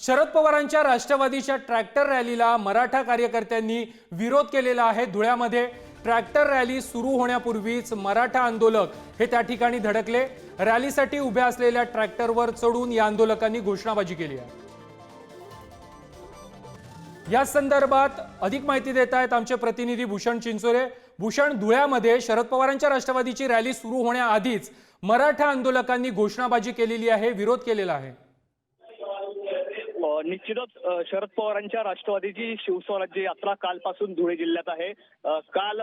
शरद पवारांच्या राष्ट्रवादीच्या ट्रॅक्टर रॅलीला मराठा कार्यकर्त्यांनी विरोध केलेला आहे धुळ्यामध्ये. ट्रॅक्टर रॅली सुरू होण्यापूर्वीच मराठा आंदोलक हे त्या ठिकाणी धडकले. रॅलीसाठी उभ्या असलेल्या ट्रॅक्टरवर चढून या आंदोलकांनी घोषणाबाजी केली आहे. या संदर्भात अधिक माहिती देत आहेत आमचे प्रतिनिधी भूषण चिंचोरे. भूषण धुळ्यामध्ये शरद पवारांच्या राष्ट्रवादीची रॅली सुरू होण्याआधीच मराठा आंदोलकांनी घोषणाबाजी केलेली आहे विरोध केलेला आहे. निश्चितच शरद पवारांच्या राष्ट्रवादीची शिवस्वराज्य यात्रा कालपासून धुळे जिल्ह्यात आहे. काल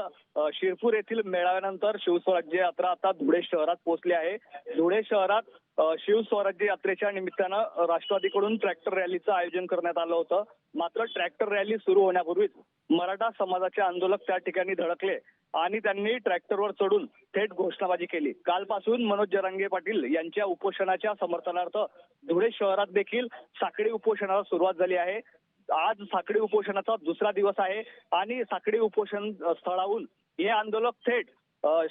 शिरपूर येथील मेळाव्यानंतर शिवस्वराज्य यात्रा आता धुळे शहरात पोहोचली आहे. धुळे शहरात शिवस्वराज्य यात्रेच्या निमित्तानं राष्ट्रवादीकडून ट्रॅक्टर रॅलीचं आयोजन करण्यात आलं होतं. मात्र ट्रॅक्टर रॅली सुरू होण्यापूर्वीच मराठा समाजाचे आंदोलक त्या ठिकाणी धडकले. आणि त्यांनी ट्रॅक्टरवर चढून थेट घोषणाबाजी केली. कालपासून मनोज जरांगे पाटील यांच्या उपोषणाच्या समर्थनार्थ धुळे शहरात देखील साखळी उपोषणाला सुरुवात झाली आहे. आज साखळी उपोषणाचा दुसरा दिवस आहे आणि साखळी उपोषण स्थळाहून हे आंदोलक थेट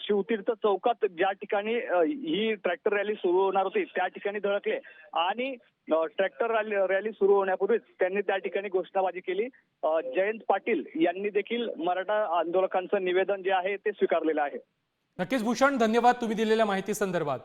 शिवतीर्थ चौकात ज्या ठिकाणी ही ट्रॅक्टर रॅली सुरू होणार होती त्या ठिकाणी धडकले. आणि ट्रॅक्टर रॅली रॅली सुरू होण्यापूर्वीच त्यांनी त्या ठिकाणी घोषणाबाजी केली. जयंत पाटील यांनी देखील मराठा आंदोलकांचं निवेदन जे आहे ते स्वीकारलेलं आहे. नक्कीच भूषण धन्यवाद तुम्ही दिलेल्या माहिती संदर्भात.